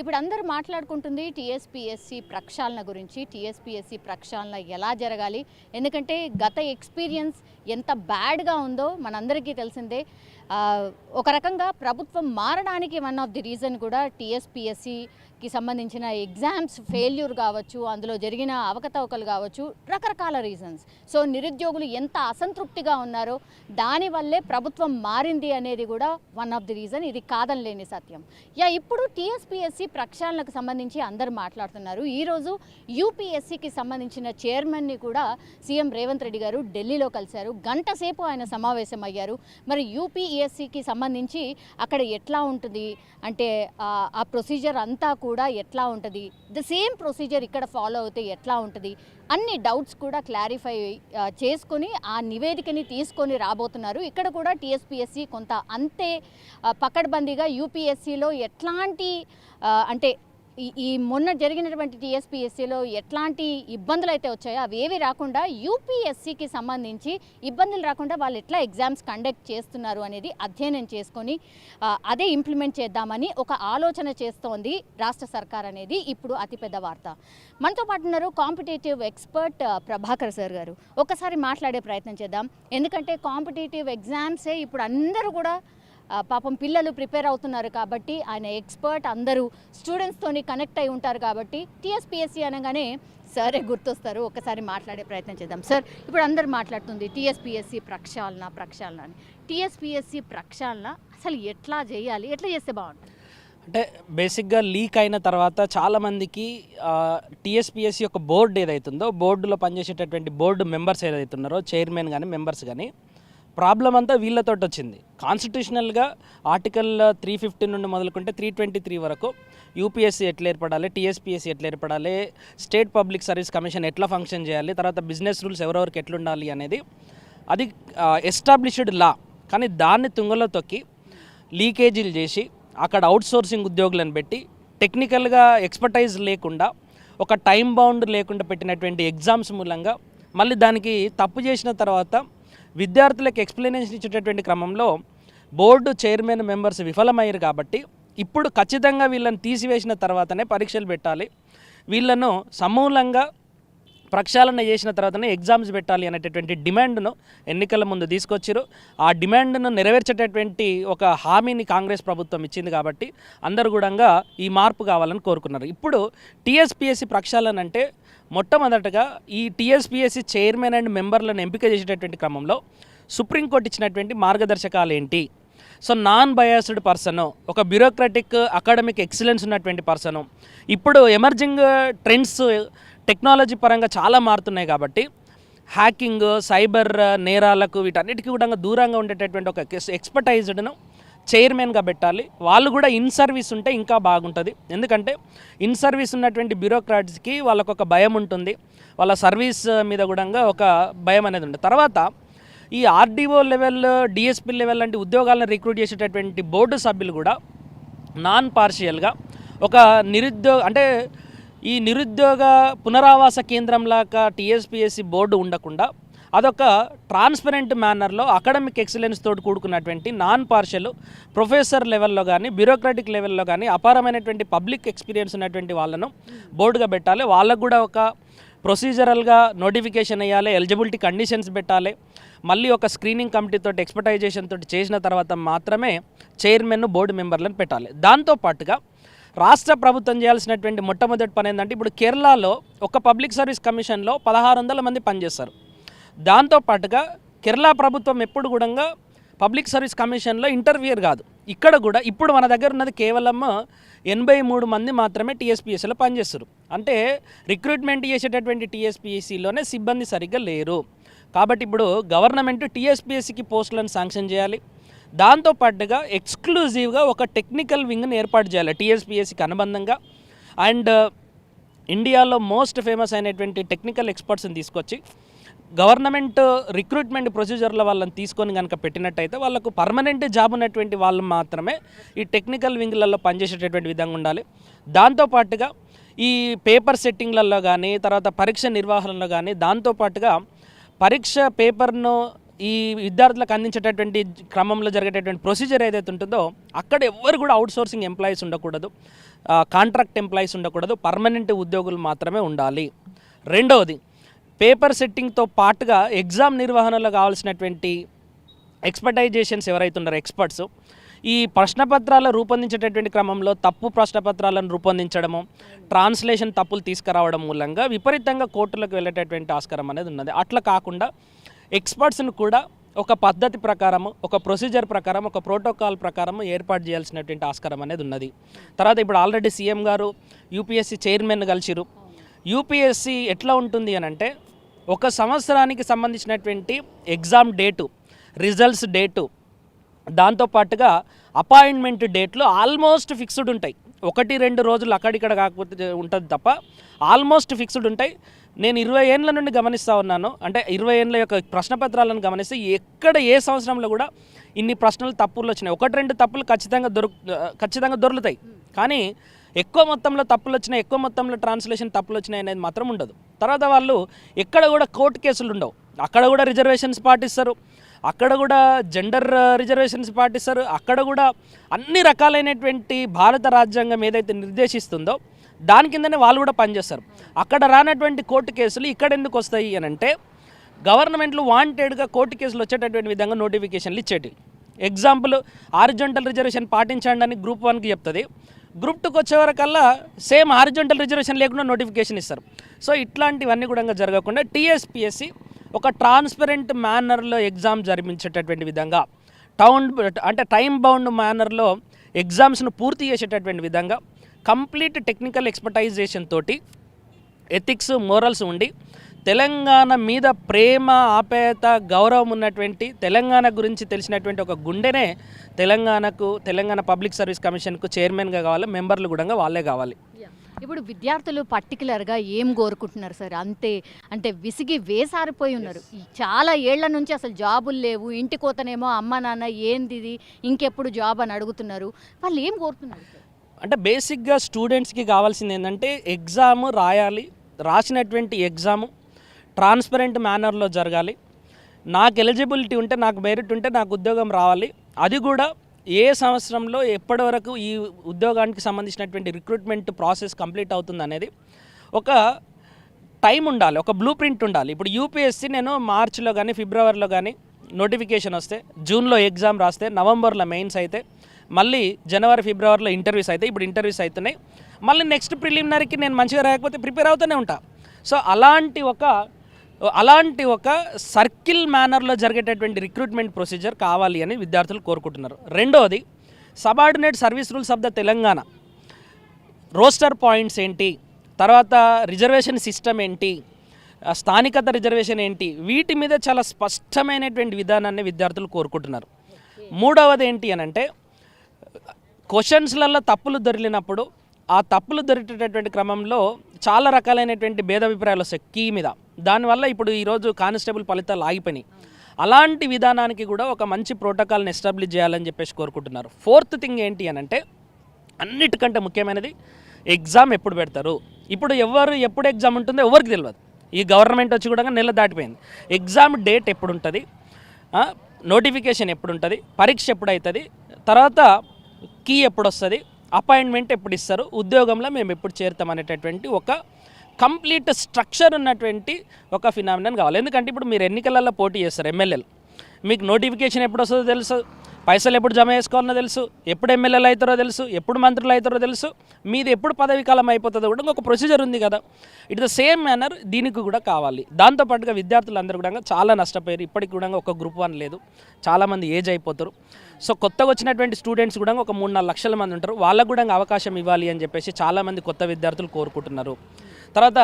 ఇప్పుడు అందరూ మాట్లాడుకుంటుంది టీఎస్పీఎస్సి ప్రక్షాళన గురించి. టీఎస్పీఎస్సి ప్రక్షాళన ఎలా జరగాలి? ఎందుకంటే గత ఎక్స్పీరియన్స్ ఎంత బ్యాడ్గా ఉందో మనందరికీ తెలిసిందే. ఒక రకంగా ప్రభుత్వం మారడానికి వన్ ఆఫ్ ది రీజన్ కూడా కి సంబంధించిన ఎగ్జామ్స్ ఫెయిల్యూర్ కావచ్చు అందులో జరిగిన అవకతవకలు కావచ్చు రకరకాల రీజన్స్ సో నిరుద్యోగులు ఎంత అసంతృప్తిగా ఉన్నారో దానివల్లే ప్రభుత్వం మారింది అనేది కూడా వన్ ఆఫ్ ది రీజన్ ఇది కాదనలేని సత్యం. యా ఇప్పుడు టీఎస్పీఎస్సి ప్రక్షాళనకు సంబంధించి అందరు మాట్లాడుతున్నారు. ఈరోజు యూపీఎస్సికి సంబంధించిన చైర్మన్ని కూడా సీఎం రేవంత్ రెడ్డి గారు ఢిల్లీలో కలిశారు. గంట సేపు ఆయన సమావేశం అయ్యారు. మరి యూపీఎస్సికి సంబంధించి అక్కడ ఎట్లా ఉంటుంది? అంటే ఆ ప్రొసీజర్ అంతా కూడా ఎట్లా ఉంటుంది? ద సేమ్ ప్రొసీజర్ ఇక్కడ ఫాలో అవుతే ఎట్లా ఉంటుంది? అన్ని డౌట్స్ కూడా క్లారిఫై చేసుకొని ఆ నివేదికని తీసుకొని రాబోతున్నారు. ఇక్కడ కూడా టీఎస్పీఎస్సి కొంత అంతే పకడ్బందీగా యూపీఎస్సిలో ఎట్లాంటి అంటే ఈ ఈ మొన్న జరిగినటువంటి టీఎస్పీఎస్సీలో ఎట్లాంటి ఇబ్బందులు అయితే వచ్చాయో అవి ఏవి రాకుండా యూపీఎస్సీకి సంబంధించి ఇబ్బందులు రాకుండా వాళ్ళు ఎట్లా ఎగ్జామ్స్ కండక్ట్ చేస్తున్నారు అనేది అధ్యయనం చేసుకొని అదే ఇంప్లిమెంట్ చేద్దామని ఒక ఆలోచన చేస్తోంది రాష్ట్ర సర్కార్ అనేది. ఇప్పుడు అతిపెద్ద వార్త. మనతో పాటు ఉన్నారు కాంపిటేటివ్ ఎక్స్పర్ట్ ప్రభాకర్ సార్ గారు. ఒకసారి మాట్లాడే ప్రయత్నం చేద్దాం. ఎందుకంటే కాంపిటేటివ్ ఎగ్జామ్సే ఇప్పుడు అందరూ కూడా పాపం పిల్లలు ప్రిపేర్ అవుతున్నారు కాబట్టి ఆయన ఎక్స్పర్ట్ అందరూ స్టూడెంట్స్తోని కనెక్ట్ అయి ఉంటారు కాబట్టి టీఎస్పిఎస్సి అనగానే సరే గుర్తొస్తారు. ఒకసారి మాట్లాడే ప్రయత్నం చేద్దాం. సార్ ఇప్పుడు అందరు మాట్లాడుతుంది టీఎస్పిఎస్సి ప్రక్షాళన ప్రక్షాళన అని. టీఎస్పిఎస్సి ప్రక్షాళన అసలు ఎట్లా చేయాలి? ఎట్లా చేస్తే బాగుంటుంది? అంటే బేసిక్గా లీక్ అయిన తర్వాత చాలామందికి టీఎస్పిఎస్సి యొక్క బోర్డు ఏదైతుందో బోర్డులో పనిచేసేటటువంటి బోర్డు మెంబర్స్ ఏదైతున్నారో చైర్మన్ కానీ మెంబర్స్ కానీ ప్రాబ్లం అంతా వీళ్ళతో వచ్చింది. కాన్స్టిట్యూషనల్గా ఆర్టికల్ త్రీ ఫిఫ్టీ నుండి మొదలుకుంటే త్రీ ట్వంటీ త్రీ వరకు యూపీఎస్సీ ఎట్లా ఏర్పడాలి టీఎస్పీఎస్సీ ఎట్లా ఏర్పడాలి స్టేట్ పబ్లిక్ సర్వీస్ కమిషన్ ఎట్లా ఫంక్షన్ చేయాలి తర్వాత బిజినెస్ రూల్స్ ఎవరెవరికి ఎట్లుండాలి అనేది అది ఎస్టాబ్లిష్డ్ లా. కానీ దాన్ని తుంగలో తొక్కి లీకేజీలు చేసి అక్కడ అవుట్సోర్సింగ్ ఉద్యోగులను పెట్టి టెక్నికల్గా ఎక్స్పర్టైజ్ లేకుండా ఒక టైం బౌండ్ లేకుండా పెట్టినటువంటి ఎగ్జామ్స్ మూలంగా మళ్ళీ దానికి తప్పు చేసిన తర్వాత విద్యార్థులకు ఎక్స్ప్లెనేషన్ ఇచ్చేటటువంటి క్రమంలో బోర్డు చైర్మన్ మెంబర్స్ విఫలమయ్యారు కాబట్టి ఇప్పుడు ఖచ్చితంగా వీళ్ళని తీసివేసిన తర్వాతనే పరీక్షలు పెట్టాలి. వీళ్ళను సమూలంగా ప్రక్షాళన చేసిన తర్వాతనే ఎగ్జామ్స్ పెట్టాలి అనేటటువంటి డిమాండ్ను ఎన్నికల ముందు తీసుకొచ్చారు. ఆ డిమాండ్ను నెరవేర్చేటటువంటి ఒక హామీని కాంగ్రెస్ ప్రభుత్వం ఇచ్చింది కాబట్టి అందరు కూడా ఈ మార్పు కావాలని కోరుకున్నారు. ఇప్పుడు టీఎస్పీఎస్సీ ప్రక్షాళన అంటే మొట్టమొదటగా ఈ టీఎస్పీఎస్సీ చైర్మన్ అండ్ మెంబర్లను ఎంపిక చేసేటటువంటి క్రమంలో సుప్రీంకోర్టు ఇచ్చినటువంటి మార్గదర్శకాలు ఏంటి సో నాన్ బయాస్డ్ పర్సన్ ఒక బ్యూరోక్రటిక్ అకాడమిక్ ఎక్సలెన్స్ ఉన్నటువంటి పర్సన్. ఇప్పుడు ఎమర్జింగ్ ట్రెండ్స్ టెక్నాలజీ పరంగా చాలా మారుతున్నాయి కాబట్టి హ్యాకింగ్ సైబర్ నేరాలకు వీటన్నిటికీ కూడా దూరంగా ఉండేటటువంటి ఒక ఎక్స్పర్టైజ్డ్ను చైర్మన్గా పెట్టాలి. వాళ్ళు కూడా ఇన్ సర్వీస్ ఉంటే ఇంకా బాగుంటుంది. ఎందుకంటే ఇన్ సర్వీస్ ఉన్నటువంటి బ్యూరోక్రాట్స్కి వాళ్ళకు ఒక భయం ఉంటుంది. వాళ్ళ సర్వీస్ మీద కూడా ఒక భయం అనేది ఉంటుంది. తర్వాత ఈ ఆర్డీఓ లెవెల్ డిఎస్పీ లెవెల్ లాంటి ఉద్యోగాలను రిక్రూట్ చేసేటటువంటి బోర్డు సభ్యులు కూడా నాన్ పార్షియల్గా ఒక నిరుద్యోగ అంటే ఈ నిరుద్యోగ పునరావాస కేంద్రంలాగా టీఎస్పీఎస్సి బోర్డు ఉండకుండా అదొక ట్రాన్స్పరెంట్ మేనర్లో అకాడమిక్ ఎక్సలెన్స్ తోటి కూడుకున్నటువంటి నాన్ పార్షల్ ప్రొఫెసర్ లెవెల్లో కానీ బ్యూరోక్రాటిక్ లెవెల్లో కానీ అపారమైనటువంటి పబ్లిక్ ఎక్స్పీరియన్స్ ఉన్నటువంటి వాళ్ళను బోర్డుగా పెట్టాలి. వాళ్ళకు కూడా ఒక ప్రొసీజరల్గా నోటిఫికేషన్ వేయాలి ఎలిజిబిలిటీ కండిషన్స్ పెట్టాలి. మళ్ళీ ఒక స్క్రీనింగ్ కమిటీతో ఎక్స్పర్టైజేషన్ తోటి చేసిన తర్వాత మాత్రమే చైర్మన్ బోర్డు మెంబర్లను పెట్టాలి. దాంతోపాటుగా రాష్ట్ర ప్రభుత్వం చేయాల్సినటువంటి మొట్టమొదటి పని ఏంటంటే ఇప్పుడు కేరళలో ఒక పబ్లిక్ సర్వీస్ కమిషన్లో పదహారు వందల మంది పనిచేస్తారు. దాంతోపాటుగా కేరళ ప్రభుత్వం ఎప్పుడు కూడా పబ్లిక్ సర్వీస్ కమిషన్లో ఇంటర్వ్యూర్ కాదు. ఇక్కడ కూడా ఇప్పుడు మన దగ్గర ఉన్నది కేవలం ఎనభై మూడు మంది మాత్రమే టీఎస్పీఎస్సీలో పనిచేస్తారు. అంటే రిక్రూట్మెంట్ చేసేటటువంటి టీఎస్పీఎస్సీలోనే సిబ్బంది సరిగ్గా లేరు. కాబట్టి ఇప్పుడు గవర్నమెంట్ టీఎస్పీఎస్సీకి పోస్టులను శాంక్షన్ చేయాలి. దాంతోపాటుగా ఎక్స్క్లూజివ్గా ఒక టెక్నికల్ వింగ్ని ఏర్పాటు చేయాలి టీఎస్పీఎస్సీకి అనుబంధంగా. అండ్ ఇండియాలో మోస్ట్ ఫేమస్ అయినటువంటి టెక్నికల్ ఎక్స్పర్ట్స్ని తీసుకొచ్చి గవర్నమెంట్ రిక్రూట్మెంట్ ప్రొసీజర్ల వాళ్ళని తీసుకొని కనుక పెట్టినట్టయితే వాళ్ళకు పర్మనెంట్ జాబ్ ఉన్నటువంటి వాళ్ళు మాత్రమే ఈ టెక్నికల్ వింగ్లలో పనిచేసేటటువంటి విధంగా ఉండాలి. దాంతోపాటుగా ఈ పేపర్ సెట్టింగ్లలో కానీ తర్వాత పరీక్ష నిర్వహణలో కానీ దాంతోపాటుగా పరీక్ష పేపర్ను ఈ విద్యార్థులకు అందించేటటువంటి క్రమంలో జరిగేటటువంటి ప్రొసీజర్ ఏదైతే ఉంటుందో అక్కడ ఎవ్వరు కూడా అవుట్ సోర్సింగ్ ఎంప్లాయీస్ ఉండకూడదు. కాంట్రాక్ట్ ఎంప్లాయీస్ ఉండకూడదు. పర్మనెంట్ ఉద్యోగులు మాత్రమే ఉండాలి. రెండవది పేపర్ సెట్టింగ్తో పాటుగా ఎగ్జామ్ నిర్వహణలో కావాల్సినటువంటి ఎక్స్పర్టైజేషన్స్ ఎవరైతే ఉన్నారో ఎక్స్పర్ట్స్ ఈ ప్రశ్నపత్రాలు రూపొందించేటటువంటి క్రమంలో తప్పు ప్రశ్నపత్రాలను రూపొందించడము ట్రాన్స్లేషన్ తప్పులు తీసుకురావడం మూలంగా విపరీతంగా కోర్టులకు వెళ్ళేటటువంటి ఆస్కారం అనేది ఉన్నది. అట్లా కాకుండా ఎక్స్పర్ట్స్ను కూడా ఒక పద్ధతి ప్రకారము ఒక ప్రొసీజర్ ప్రకారం ఒక ప్రోటోకాల్ ప్రకారం ఏర్పాటు చేయాల్సినటువంటి ఆస్కారం అనేది ఉన్నది. తర్వాత ఇప్పుడు ఆల్రెడీ సీఎం గారు యూపీఎస్సీ చైర్మన్ కలిసిరు యూపీఎస్సీ ఎట్లా ఉంటుంది అని అంటే ఒక సంవత్సరానికి సంబంధించినటువంటి ఎగ్జామ్ డేటు రిజల్ట్స్ డేటు దాంతోపాటుగా అపాయింట్మెంట్ డేట్లు ఆల్మోస్ట్ ఫిక్స్డ్ ఉంటాయి. ఒకటి రెండు రోజులు అక్కడిక్కడ కాకపోతే ఉంటుంది తప్ప ఆల్మోస్ట్ ఫిక్స్డ్ ఉంటాయి. నేను ఇరవై ఏళ్ళ నుండి గమనిస్తూ ఉన్నాను. అంటే ఇరవై ఏళ్ళ యొక్క ప్రశ్నపత్రాలను గమనిస్తే ఎక్కడ ఏ సంవత్సరంలో కూడా ఇన్ని ప్రశ్నలు తప్పులు వచ్చినాయి. ఒకటి రెండు తప్పులు ఖచ్చితంగా దొరు ఖచ్చితంగా దొరుకుతాయి. కానీ ఎక్కువ మొత్తంలో తప్పులు వచ్చినాయి ఎక్కువ మొత్తంలో ట్రాన్స్లేషన్ తప్పులు వచ్చినాయి అనేది మాత్రం ఉండదు. తర్వాత వాళ్ళు ఎక్కడ కూడా కోర్టు కేసులు ఉండవు. అక్కడ కూడా రిజర్వేషన్స్ పాటిస్తారు. అక్కడ కూడా జెండర్ రిజర్వేషన్స్ పాటిస్తారు. అక్కడ కూడా అన్ని రకాలైనటువంటి భారత రాజ్యాంగం ఏదైతే నిర్దేశిస్తుందో దాని కిందనే వాళ్ళు కూడా పనిచేస్తారు. అక్కడ రానటువంటి కోర్టు కేసులు ఇక్కడ ఎందుకు వస్తాయి అని అంటే గవర్నమెంట్లు వాంటెడ్గా కోర్టు కేసులు వచ్చేటటువంటి విధంగా నోటిఫికేషన్లు ఇచ్చేటి ఎగ్జాంపుల్ ఆరిజొంటల్ రిజర్వేషన్ పాటించండి అని గ్రూప్ వన్కి చెప్తుంది. గ్రూప్ టూకి వచ్చే వరకల్లా సేమ్ హారిజొంటల్ రిజర్వేషన్ లేకుండా నోటిఫికేషన్ ఇస్తారు. సో ఇట్లాంటివన్నీ కూడా జరగకుండా టీఎస్పిఎస్సి ఒక ట్రాన్స్పరెంట్ మేనర్లో ఎగ్జామ్ జరిపించేటటువంటి విధంగా టౌన్ అంటే టైం బౌండ్ మేనర్లో ఎగ్జామ్స్ను పూర్తి చేసేటటువంటి విధంగా కంప్లీట్ టెక్నికల్ ఎక్స్పర్టైజేషన్ తోటి ఎథిక్స్ మోరల్స్ ఉండి తెలంగాణ మీద ప్రేమ ఆప్యాయత గౌరవం ఉన్నటువంటి తెలంగాణ గురించి తెలిసినటువంటి ఒక గుండెనే తెలంగాణకు తెలంగాణ పబ్లిక్ సర్వీస్ కమిషన్కు చైర్మన్గా కావాలి మెంబర్లు కూడా వాళ్ళే కావాలి. ఇప్పుడు విద్యార్థులు పర్టికులర్గా ఏం కోరుకుంటున్నారు సార్? అంతే అంటే విసిగి వేసారిపోయి ఉన్నారు. చాలా ఏళ్ళ నుంచి అసలు జాబులు లేవు ఇంటి కోతనేమో అమ్మ నాన్న ఏంది ఇంకెప్పుడు జాబ్ అని అడుగుతున్నారు. వాళ్ళు ఏం కోరుతున్నారు? అంటే బేసిక్గా స్టూడెంట్స్కి కావాల్సింది ఏంటంటే ఎగ్జామ్ రాయాలి రాసినటువంటి ఎగ్జాము ట్రాన్స్పరెంట్ మేనర్లో జరగాలి. నాకు ఎలిజిబిలిటీ ఉంటే నాకు మెరిట్ ఉంటే నాకు ఉద్యోగం రావాలి. అది కూడా ఏ సంవత్సరంలో ఎప్పటి వరకు ఈ ఉద్యోగానికి సంబంధించినటువంటి రిక్రూట్మెంట్ ప్రాసెస్ కంప్లీట్ అవుతుంది అనేది ఒక టైం ఉండాలి ఒక బ్లూ ప్రింట్ ఉండాలి. ఇప్పుడు యూపీఎస్సీ నేను మార్చిలో కానీ ఫిబ్రవరిలో కానీ నోటిఫికేషన్ వస్తే జూన్లో ఎగ్జామ్ రాస్తే నవంబర్లో మెయిన్స్ అయితే మళ్ళీ జనవరి ఫిబ్రవరిలో ఇంటర్వ్యూస్ అయితే ఇప్పుడు ఇంటర్వ్యూస్ అవుతున్నాయి. మళ్ళీ నెక్స్ట్ ప్రిలిమినరీకి నేను మంచిగా రాకపోతే ప్రిపేర్ అవుతూనే ఉంటా. సో అలాంటి ఒక అలాంటి ఒక సర్కిల్ మేనర్లో జరిగేటటువంటి రిక్రూట్మెంట్ ప్రొసీజర్ కావాలి అని విద్యార్థులు కోరుకుంటున్నారు. రెండవది subordinate service rules of the Telangana roster points ఏంటి? తర్వాత రిజర్వేషన్ సిస్టమ్ ఏంటి? స్థానికత రిజర్వేషన్ ఏంటి? వీటి మీద చాలా స్పష్టమైనటువంటి విధానాన్ని విద్యార్థులు కోరుకుంటున్నారు. మూడవది ఏంటి అని అంటే క్వశ్చన్స్లలో తప్పులు దొరికినప్పుడు ఆ తప్పులు దొరికేటటువంటి క్రమంలో చాలా రకాలైనటువంటి భేదాభిప్రాయాలు వస్తాయి కీ మీద. దానివల్ల ఇప్పుడు ఈరోజు కానిస్టేబుల్ ఫలితాలు ఆగిపోయినాయి. అలాంటి విధానానికి కూడా ఒక మంచి ప్రోటోకాల్ని ఎస్టాబ్లిష్ చేయాలని చెప్పేసి కోరుకుంటున్నారు. ఫోర్త్ థింగ్ ఏంటి అని అంటే అన్నిటికంటే ముఖ్యమైనది ఎగ్జామ్ ఎప్పుడు పెడతారు? ఇప్పుడు ఎవరు ఎప్పుడు ఎగ్జామ్ ఉంటుందో ఎవరికి తెలియదు ఈ గవర్నమెంట్ వచ్చి కూడా నెల దాటిపోయింది. ఎగ్జామ్ డేట్ ఎప్పుడు ఉంటుంది నోటిఫికేషన్ ఎప్పుడు ఉంటుంది పరీక్ష ఎప్పుడు అవుతుంది తర్వాత కీ ఎప్పుడు వస్తుంది అపాయింట్మెంట్ ఎప్పుడు ఇస్తారు? ఉద్యోగంలో మేము ఎప్పుడు చేరుతాం అనేటటువంటి ఒక కంప్లీట్ స్ట్రక్చర్ ఉన్నటువంటి ఒక ఫినామినన్ కావాలి. ఎందుకంటే ఇప్పుడు మీరు ఎన్నికలలో పోటీ చేస్తారు ఎమ్మెల్యేలు. మీకు నోటిఫికేషన్ ఎప్పుడు వస్తుందో తెలుసు. పైసలు ఎప్పుడు జమ చేసుకోవాలనో తెలుసు ఎప్పుడు ఎమ్మెల్యేలు అవుతారో తెలుసు ఎప్పుడు మంత్రులు అవుతారో తెలుసు మీది ఎప్పుడు పదవి కాలం అయిపోతుందో కూడా ఒక ప్రొసీజర్ ఉంది కదా. ఇట్ ద సేమ్ మేనర్ దీనికి కూడా కావాలి. దాంతోపాటుగా విద్యార్థులందరూ కూడా చాలా నష్టపోయారు. ఇప్పటికి కూడా ఒక గ్రూప్ వన్ లేదు. చాలామంది ఏజ్ అయిపోతారు. సో కొత్తగా వచ్చినటువంటి స్టూడెంట్స్ కూడా ఒక మూడు నాలుగు లక్షల మంది ఉంటారు. వాళ్ళకు కూడా అవకాశం ఇవ్వాలి అని చెప్పేసి చాలామంది కొత్త విద్యార్థులు కోరుకుంటున్నారు. తర్వాత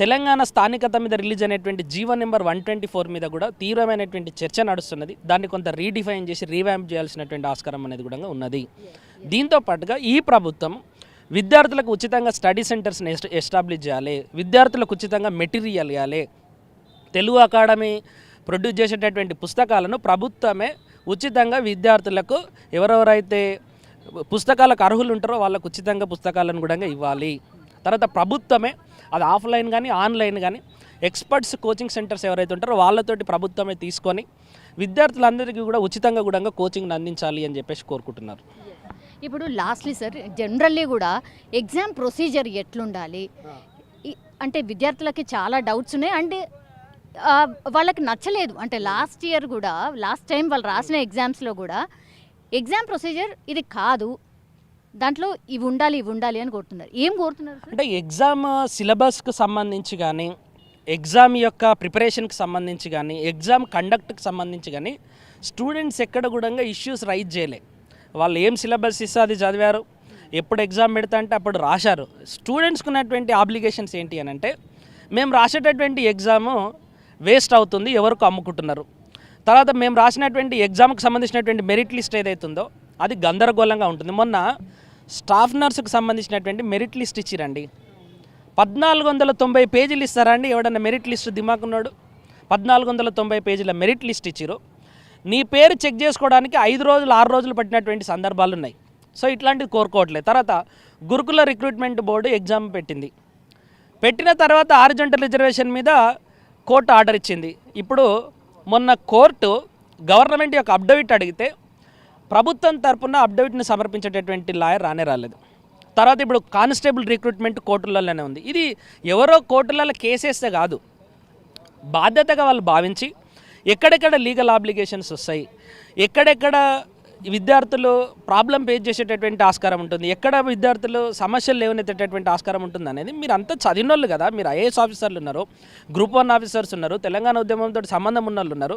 తెలంగాణ స్థానికత మీద రిలీజ్ అయినటువంటి GO number one twenty four మీద కూడా తీవ్రమైనటువంటి చర్చ నడుస్తున్నది. దాన్ని కొంత రీడిఫైన్ చేసి రీవ్యాంప్ చేయాల్సినటువంటి ఆస్కారం అనేది కూడా ఉన్నది. దీంతో పాటుగా ఈ ప్రభుత్వం విద్యార్థులకు ఉచితంగా స్టడీ సెంటర్స్ని ఎస్టాబ్లిష్ చేయాలి విద్యార్థులకు ఉచితంగా మెటీరియల్ ఇవ్వాలి. తెలుగు అకాడమీ ప్రొడ్యూస్ చేసేటటువంటి పుస్తకాలను ప్రభుత్వమే ఉచితంగా విద్యార్థులకు ఎవరెవరైతే పుస్తకాలకు అర్హులు ఉంటారో వాళ్ళకు ఉచితంగా పుస్తకాలను కూడా ఇవ్వాలి. తర్వాత ప్రభుత్వమే అది ఆఫ్లైన్ కానీ ఆన్లైన్ కానీ ఎక్స్పర్ట్స్ కోచింగ్ సెంటర్స్ ఎవరైతే ఉంటారో వాళ్ళతోటి ప్రభుత్వమే తీసుకొని విద్యార్థులందరికీ కూడా ఉచితంగా కూడా కోచింగ్ని అందించాలి అని చెప్పేసి కోరుకుంటున్నారు. ఇప్పుడు లాస్ట్లీ సార్ జనరల్లీ కూడా ఎగ్జామ్ ప్రొసీజర్ ఎట్లుండాలి? అంటే విద్యార్థులకి చాలా డౌట్స్ ఉన్నాయి. అండ్ వాళ్ళకి నచ్చలేదు. అంటే లాస్ట్ ఇయర్ కూడా లాస్ట్ టైం వాళ్ళు రాసిన ఎగ్జామ్స్లో కూడా ఎగ్జామ్ ప్రొసీజర్ ఇది కాదు. దాంట్లో ఇవి ఉండాలి ఇవి ఉండాలి అని కోరుతున్నారు. ఏం కోరుతున్నారు అంటే ఎగ్జామ్ సిలబస్కి సంబంధించి కానీ ఎగ్జామ్ యొక్క ప్రిపరేషన్కి సంబంధించి కానీ ఎగ్జామ్ కండక్ట్కి సంబంధించి కానీ స్టూడెంట్స్ ఎక్కడ కూడా ఇష్యూస్ రైజ్ చేయలే. వాళ్ళు ఏం సిలబస్ ఇస్తే అది చదివారు ఎప్పుడు ఎగ్జామ్ పెడతా అంటే అప్పుడు రాశారు. స్టూడెంట్స్కి ఉన్నటువంటి ఆబ్లిగేషన్స్ ఏంటి అని అంటే మేము రాసేటటువంటి ఎగ్జాము వేస్ట్ అవుతుంది ఎవరికి అమ్ముకుంటున్నారు. తర్వాత మేము రాసినటువంటి ఎగ్జామ్కి సంబంధించినటువంటి మెరిట్ లిస్ట్ ఏదైతుందో అది గందరగోళంగా ఉంటుంది. మొన్న స్టాఫ్ నర్సుకు సంబంధించినటువంటి మెరిట్ లిస్ట్ ఇచ్చిరండి. పద్నాలుగు వందల తొంభై పేజీలు ఇస్తారా అండి? ఎవడన్నా మెరిట్ లిస్ట్ దిమాకున్నాడు? పద్నాలుగు వందల తొంభై పేజీల మెరిట్ లిస్ట్ ఇచ్చిరు. నీ పేరు చెక్ చేసుకోవడానికి ఐదు రోజులు ఆరు రోజులు పట్టినటువంటి సందర్భాలు ఉన్నాయి సో ఇట్లాంటివి కోరుకోవట్లేదు. తర్వాత గురుకుల రిక్రూట్మెంట్ బోర్డు ఎగ్జామ్ పెట్టింది. పెట్టిన తర్వాత ఆరిజెంటల్ రిజర్వేషన్ మీద కోర్టు ఆర్డర్ ఇచ్చింది. ఇప్పుడు మొన్న కోర్టు గవర్నమెంట్ యొక్క అప్డేవిట్ అడిగితే ప్రభుత్వం తరపున అప్డేట్ని సమర్పించేటటువంటి లాయర్ రానే రాలేదు. తర్వాత ఇప్పుడు కానిస్టేబుల్ రిక్రూట్మెంట్ కోర్టులలోనే ఉంది. ఇది ఎవరో కోర్టులలో కేసేస్తే కాదు. బాధ్యతగా వాళ్ళు భావించి ఎక్కడెక్కడ లీగల్ ఆబ్లిగేషన్స్ వస్తాయి ఎక్కడెక్కడ విద్యార్థులు ప్రాబ్లం ఫేస్ చేసేటటువంటి ఆస్కారం ఉంటుంది ఎక్కడ విద్యార్థులు సమస్యలు లేవనెత్తేటటువంటి ఆస్కారం ఉంటుంది అనేది మీరు అంతా చదివినోళ్ళు కదా మీరు ఐఏఎస్ ఆఫీసర్లు ఉన్నారు గ్రూప్ వన్ ఆఫీసర్స్ ఉన్నారు తెలంగాణ ఉద్యమంతో సంబంధం ఉన్న వాళ్ళు ఉన్నారు.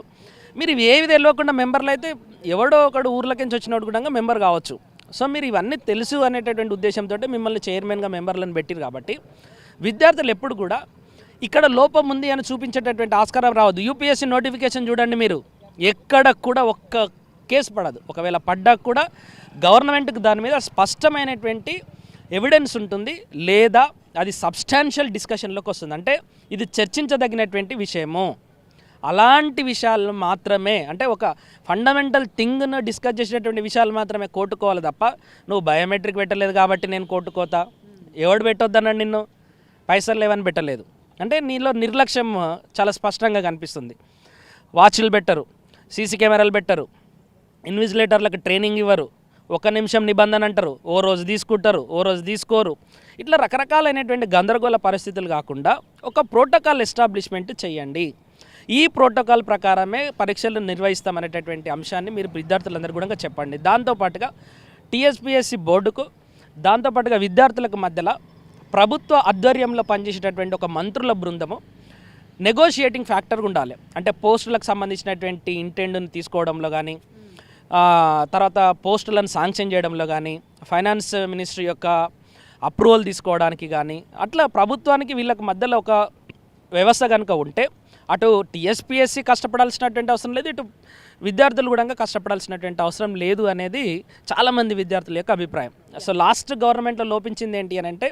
మీరు ఇవి ఏవి తెలియకుండా మెంబర్లు అయితే ఎవడో ఒకడు ఊర్లకించి వచ్చినోడు కూడా మెంబర్ కావచ్చు. సో మీరు ఇవన్నీ తెలుసు అనేటటువంటి ఉద్దేశంతో మిమ్మల్ని చైర్మన్గా మెంబర్లను పెట్టిరు కాబట్టి విద్యార్థులు ఎప్పుడు కూడా ఇక్కడ లోపం ఉంది అని చూపించేటటువంటి ఆస్కారం రావద్దు. యూపీఎస్సీ నోటిఫికేషన్ చూడండి మీరు. ఎక్కడ కూడా ఒక్క కేసు పడదు. ఒకవేళ పడ్డా కూడా గవర్నమెంట్కి దాని మీద స్పష్టమైనటువంటి ఎవిడెన్స్ ఉంటుంది లేదా అది సబ్స్టాన్షియల్ డిస్కషన్లోకి వస్తుంది. అంటే ఇది చర్చించదగినటువంటి విషయము. అలాంటి విషయాలు మాత్రమే అంటే ఒక ఫండమెంటల్ థింగ్ను డిస్కస్ చేసేటటువంటి విషయాలు మాత్రమే కోర్టుకోవాలి తప్ప నువ్వు బయోమెట్రిక్ పెట్టలేదు కాబట్టి నేను కోర్టుకోతా ఎవడు పెట్టొద్దన్నాడు నిన్ను? పైసలు లేవని పెట్టలేదు. అంటే నీలో నిర్లక్ష్యం చాలా స్పష్టంగా కనిపిస్తుంది. వాచ్లు పెట్టరు సీసీ కెమెరాలు పెట్టరు ఇన్విజిలేటర్లకు ట్రైనింగ్ ఇవ్వరు ఒక నిమిషం నిబంధన అంటారు ఓ రోజు తీసుకుంటారు ఓ రోజు తీసుకోరు. ఇట్లా రకరకాలైనటువంటి గందరగోళ పరిస్థితులు కాకుండా ఒక ప్రోటోకాల్ ఎస్టాబ్లిష్మెంట్ చేయండి. ఈ ప్రోటోకాల్ ప్రకారమే పరీక్షలు నిర్వహిస్తామనేటటువంటి అంశాన్ని మీరు విద్యార్థులందరూ కూడా చెప్పండి. దాంతోపాటుగా టీఎస్పిఎస్సి బోర్డుకు దాంతోపాటుగా విద్యార్థులకు మధ్యలో ప్రభుత్వ ఆధ్వర్యంలో పనిచేసేటటువంటి ఒక మంత్రుల బృందము నెగోషియేటింగ్ ఫ్యాక్టర్ ఉండాలి. అంటే పోస్టులకు సంబంధించినటువంటి ఇంటెండ్ని తీసుకోవడంలో కానీ తర్వాత పోస్టులను శాంక్షన్ చేయడంలో కానీ ఫైనాన్స్ మినిస్ట్రీ యొక్క అప్రూవల్ తీసుకోవడానికి కానీ అట్లా ప్రభుత్వానికి వీళ్ళకి మధ్యలో ఒక వ్యవస్థ కనుక ఉంటే అటు టీఎస్పిఎస్సి కష్టపడాల్సినటువంటి అవసరం లేదు ఇటు విద్యార్థులు కూడా కష్టపడాల్సినటువంటి అవసరం లేదు అనేది చాలామంది విద్యార్థుల యొక్క అభిప్రాయం. సో లాస్ట్ గవర్నమెంట్లో లోపించింది ఏంటి అని అంటే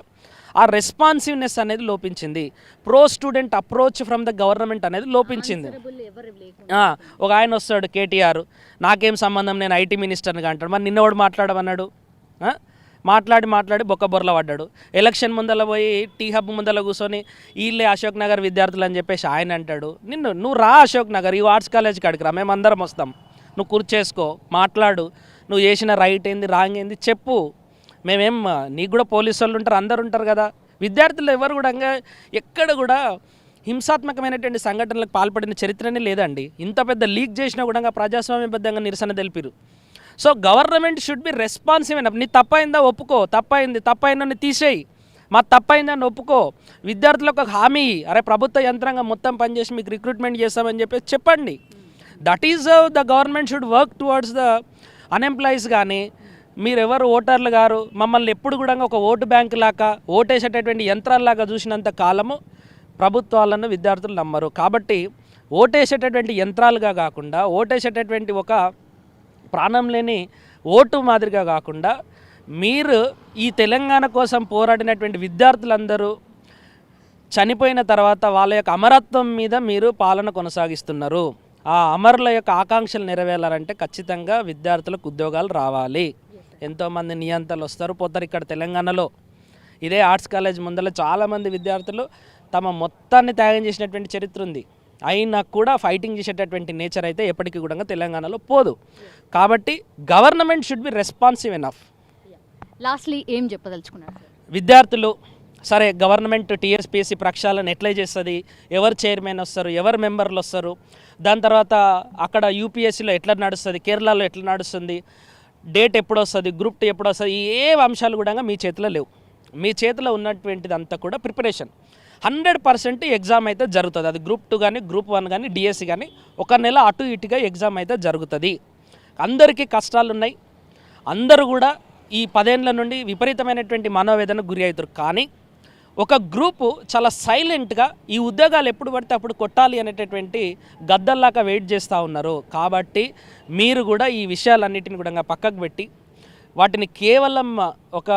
ఆ రెస్పాన్సివ్నెస్ అనేది లోపించింది. Pro student approach from the government అనేది లోపించింది. ఒక ఆయన వస్తాడు కేటీఆర్ నాకేం సంబంధం నేను ఐటీ మినిస్టర్గా అంటాడు మరి నిన్నవాడు మాట్లాడమన్నాడు? మాట్లాడి మాట్లాడి బొక్కబొర్ల పడ్డాడు. ఎలక్షన్ ముందల పోయి టీ హబ్ ముందల కూర్చొని వీళ్ళే అశోక్ నగర్ విద్యార్థులు అని చెప్పేసి ఆయన అంటాడు. నిన్ను నువ్వు రా అశోక్ నగర్ ఈ ఆర్ట్స్ కాలేజ్కి అడిగి రా మేము అందరం వస్తాం. నువ్వు కూర్చేసుకో మాట్లాడు. నువ్వు చేసిన రైట్ ఏంది రాంగ్ ఏంది చెప్పు. మేమేం నీకు కూడా పోలీసు వాళ్ళు ఉంటారు అందరు ఉంటారు కదా. విద్యార్థులు ఎవరు కూడా ఎక్కడ కూడా హింసాత్మకమైనటువంటి సంఘటనలకు పాల్పడిన చరిత్రనే లేదండి. ఇంత పెద్ద లీక్ చేసినా కూడా ప్రజాస్వామ్యబద్ధంగా నిరసన తెలిపిరు so government should be responsive అయినప్పుడు నీ తప్పైందా ఒప్పుకో. తప్పైంది. తప్పైందని తీసేయి. మా తప్పైందని ఒప్పుకో. విద్యార్థులకు ఒక హామీ. అరే ప్రభుత్వ యంత్రాంగం మొత్తం పనిచేసి మీకు రిక్రూట్మెంట్ చేస్తామని చెప్పేసి చెప్పండి. That is the government should work towards the unemployees కానీ మీరెవరు ఓటర్లు గారు మమ్మల్ని ఎప్పుడు కూడా ఒక ఓటు బ్యాంక్ లాగా ఓటేసేటటువంటి యంత్రాల్లాగా చూసినంత కాలము ప్రభుత్వాలను విద్యార్థులు నమ్మరు. కాబట్టి ఓటేసేటటువంటి యంత్రాలుగా కాకుండా ఓటేసేటటువంటి ఒక ప్రాణం లేని ఓటు మాదిరిగా కాకుండా మీరు ఈ తెలంగాణ కోసం పోరాడినటువంటి విద్యార్థులందరూ చనిపోయిన తర్వాత వాళ్ళ యొక్క అమరత్వం మీద మీరు పాలన కొనసాగిస్తున్నారు. ఆ అమరుల యొక్క ఆకాంక్షలు నెరవేరాలంటే ఖచ్చితంగా విద్యార్థులకు ఉద్యోగాలు రావాలి. ఎంతోమంది నియంతలు వస్తారు. పోతారు ఇక్కడ తెలంగాణలో. ఇదే ఆర్ట్స్ కాలేజ్ ముందర చాలామంది విద్యార్థులు తమ మొత్తాన్ని త్యాగం చేసినటువంటి చరిత్ర ఉంది. అయినా కూడా ఫైటింగ్ చేసేటటువంటి నేచర్ అయితే ఎప్పటికీ కూడా తెలంగాణలో పోదు. కాబట్టి government should be responsive enough. Lastly ఏం చెప్పదలుచుకున్నారు? విద్యార్థులు సరే గవర్నమెంట్ టీఎస్పీఎస్సీ ప్రక్షాళన ఎట్లా చేస్తుంది? ఎవరు చైర్మన్ వస్తారు? ఎవరు మెంబర్లు వస్తారు? దాని తర్వాత అక్కడ యూపీఎస్సీలో ఎట్లా నడుస్తుంది? కేరళలో ఎట్లా నడుస్తుంది? డేట్ ఎప్పుడు వస్తుంది? గ్రూప్ టీ ఎప్పుడు వస్తుంది? ఏ అంశాలు కూడా మీ చేతిలో లేవు. మీ చేతిలో ఉన్నటువంటిది అంతా కూడా ప్రిపరేషన్. హండ్రెడ్ పర్సెంట్ ఎగ్జామ్ అయితే జరుగుతుంది. అది గ్రూప్ టూ కానీ గ్రూప్ వన్ కానీ డిఎస్సి కానీ ఒక నెల అటు ఇటుగా ఎగ్జామ్ అయితే జరుగుతుంది. అందరికీ కష్టాలు ఉన్నాయి అందరూ కూడా ఈ పదేళ్ళ నుండి విపరీతమైనటువంటి మనోవేదనకు గురి అవుతారు. కానీ ఒక గ్రూపు చాలా సైలెంట్గా ఈ ఉద్యోగాలు ఎప్పుడు పడితే అప్పుడు కొట్టాలి అనేటటువంటి గద్దల్లాగా వెయిట్ చేస్తూ ఉన్నారు. కాబట్టి మీరు కూడా ఈ విషయాలన్నిటిని కూడా పక్కకు పెట్టి వాటిని కేవలం ఒక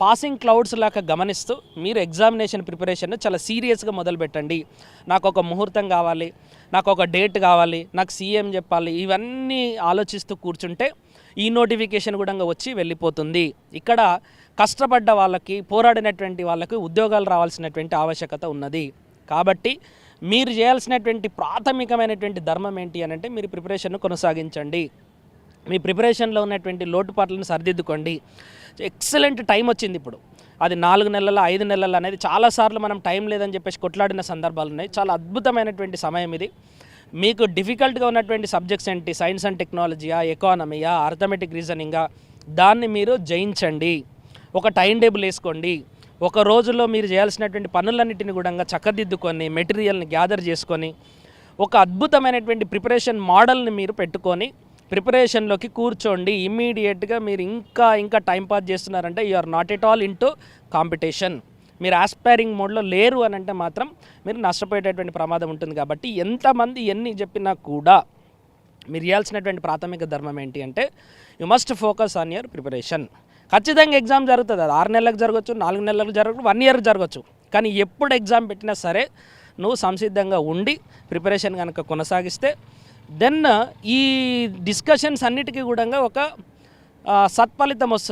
పాసింగ్ క్లౌడ్స్ లాగా గమనిస్తూ మీరు ఎగ్జామినేషన్ ప్రిపరేషన్ చాలా సీరియస్గా మొదలుపెట్టండి. నాకు ఒక ముహూర్తం కావాలి నాకు ఒక డేట్ కావాలి నాకు సీఎం చెప్పాలి ఇవన్నీ ఆలోచిస్తూ కూర్చుంటే ఈ నోటిఫికేషన్ కూడా వచ్చి వెళ్ళిపోతుంది. ఇక్కడ కష్టపడ్డ వాళ్ళకి పోరాడినటువంటి వాళ్ళకి ఉద్యోగాలు రావాల్సినటువంటి ఆవశ్యకత ఉన్నది. కాబట్టి మీరు చేయాల్సినటువంటి ప్రాథమికమైనటువంటి ధర్మం ఏంటి అని అంటే మీరు ప్రిపరేషన్ను కొనసాగించండి. మీ ప్రిపరేషన్లో ఉన్నటువంటి లోటుపాట్లను సరిదిద్దుకోండి. ఎక్సలెంట్ టైం వచ్చింది ఇప్పుడు. అది నాలుగు నెలల ఐదు నెలల అనేది చాలాసార్లు మనం టైం లేదని చెప్పేసి కొట్లాడిన సందర్భాలు ఉన్నాయి. చాలా అద్భుతమైనటువంటి సమయం ఇది. మీకు డిఫికల్ట్గా ఉన్నటువంటి సబ్జెక్ట్స్ ఏంటి? సైన్స్ అండ్ టెక్నాలజీయా ఎకానమీయా అర్థమెటిక్ రీజనింగా? దాన్ని మీరు జయించండి. ఒక టైం టేబుల్ వేసుకోండి. ఒక రోజులో మీరు చేయాల్సినటువంటి పనులన్నిటిని కూడా చక్కదిద్దుకొని మెటీరియల్ని గ్యాదర్ చేసుకొని ఒక అద్భుతమైనటువంటి ప్రిపరేషన్ మోడల్ని మీరు పెట్టుకొని ప్రిపరేషన్లోకి కూర్చోండి. ఇమ్మీడియట్గా మీరు ఇంకా ఇంకా టైం పాస్ చేస్తున్నారంటే you are not at all into competition. మీరు ఆస్పైరింగ్ మోడ్లో లేరు అని అంటే మాత్రం మీరు నష్టపోయేటటువంటి ప్రమాదం ఉంటుంది కాబట్టి ఎంతమంది ఎన్ని చెప్పినా కూడా మీరు చేయాల్సినటువంటి ప్రాథమిక ధర్మం ఏంటి అంటే you must focus on your preparation. ఖచ్చితంగా ఎగ్జామ్ జరుగుతుంది. అది ఆరు నెలలకు జరగచ్చు నాలుగు నెలలకు జరగచ్చు వన్ ఇయర్ జరగచ్చు. కానీ ఎప్పుడు ఎగ్జామ్ పెట్టినా సరే నువ్వు సంసిద్ధంగా ఉండి ప్రిపరేషన్ కనుక కొనసాగిస్తే దెన్ ఈ డిస్కషన్స్ అన్నిటికీ కూడా ఒక ఆ, సత్ఫలితం వస్తుంది.